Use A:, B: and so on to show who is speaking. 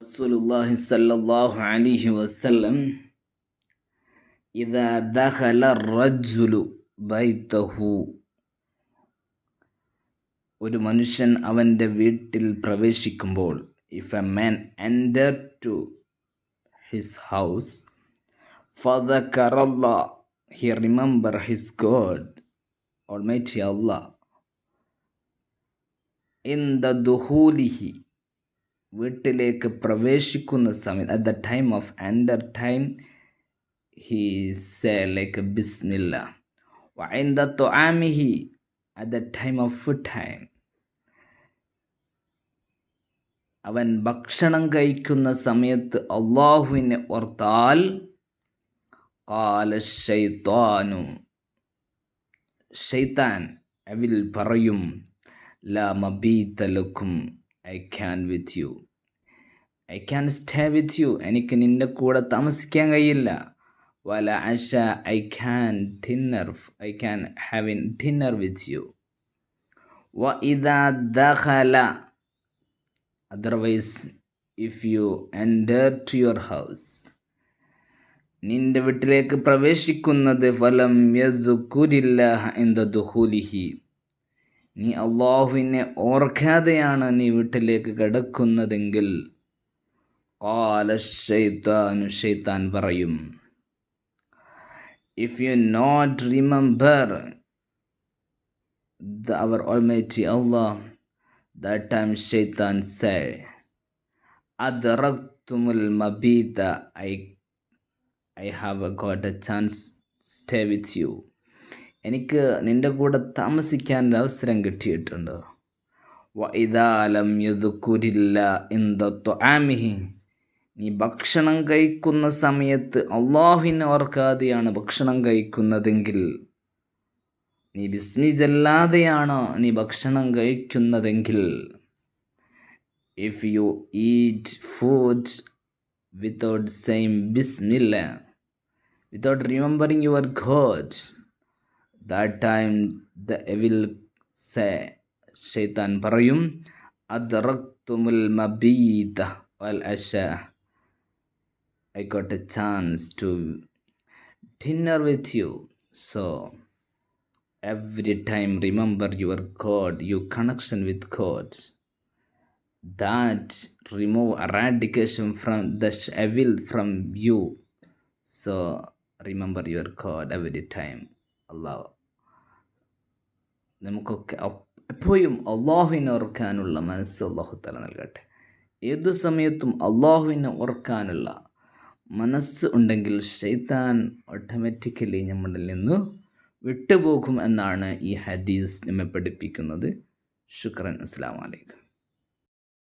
A: റസൂലുള്ളാഹി സല്ലല്ലാഹു അലൈഹി വസല്ലം ഇദാ ദഖല റജുലു ബൈതഹു. ഒരു മനുഷ്യൻ അവന്റെ വീട്ടിൽ പ്രവേശിക്കുമ്പോൾ if a man enter to his house ഫദക്കറല്ല he remember his God almighty Allah in ദുഹൂലിഹി വീട്ടിലേക്ക് പ്രവേശിക്കുന്ന സമയം at the time of enter time he's like ബിസ്മില്ല. വൈൻ ദ തൊആമിഹി at the time of time അവൻ ഭക്ഷണം കഴിക്കുന്ന സമയത്ത് അള്ളാഹുവിനെ ഓർത്താൽ കാലശൈത്വാനു ഷെയ്ത്താൻ അവിൽ പറയും ലാ മബീതലക്കും I can with you I can stay with you എനിക്ക് നിന്റെ കൂടെ താമസിക്കാൻ കഴിയില്ല. വല അഷ I can dinner I can have in dinner with you വ ഇതാ ദഹല otherwise if you enter to your house നിന്റെ വീട്ടിലേക്ക് പ്രവേശിക്കുന്നത് ഫലം യദുക്കുരില്ല എന്ത ദുഹൂലിഹി നീ അള്ളാഹുവിനെ ഓർക്കാതെയാണ് നീ വീട്ടിലേക്ക് കിടക്കുന്നതെങ്കിൽ ഷെയ്ത്താൻ പറയും if you not remember our almighty Allah that time ഷെയ്ത്താൻ സേ അദ്റക്തുമുൽ മബീത I I have got a chance stay with you എനിക്ക് നിന്റെ കൂടെ താമസിക്കാൻ ഒരു അവസരം കിട്ടിയിട്ടുണ്ട്. വൈതാലം യതുക്കുരില്ല ഇന്ദത്വ ആമിഹി നീ ഭക്ഷണം കഴിക്കുന്ന സമയത്ത് അള്ളാഹുവിനെ ഓർക്കാതെയാണ് ഭക്ഷണം കഴിക്കുന്നതെങ്കിൽ. നീ ബിസ്മി നീ ഭക്ഷണം കഴിക്കുന്നതെങ്കിൽ. If you eat food without same Bismillah without remembering your God that time the evil say ഷെയ്ത്താൻ പറയും അദ്റക്തുമുൽ മബീത വൽ അഷ I got a chance to dinner with you. So, every time remember your god your connection with god that remove eradication from the evil from you so remember your god every time allah നമുക്കൊക്കെ എപ്പോഴും അള്ളാഹുവിനെ ഓർക്കാനുള്ള മനസ്സ് അള്ളാഹു തല നൽകട്ടെ ഏതു സമയത്തും അള്ളാഹുവിനെ ഓർക്കാനുള്ള മനസ്സ് ഉണ്ടെങ്കിൽ ഷെയ്ത്താൻ ഓട്ടോമാറ്റിക്കലി നമ്മളിൽ നിന്ന് വിട്ടുപോകും എന്നാണ് ഈ ഹദീസ് നമ്മെ പഠിപ്പിക്കുന്നത്. ശുക്രൻ അസ്സാം വലൈക്കും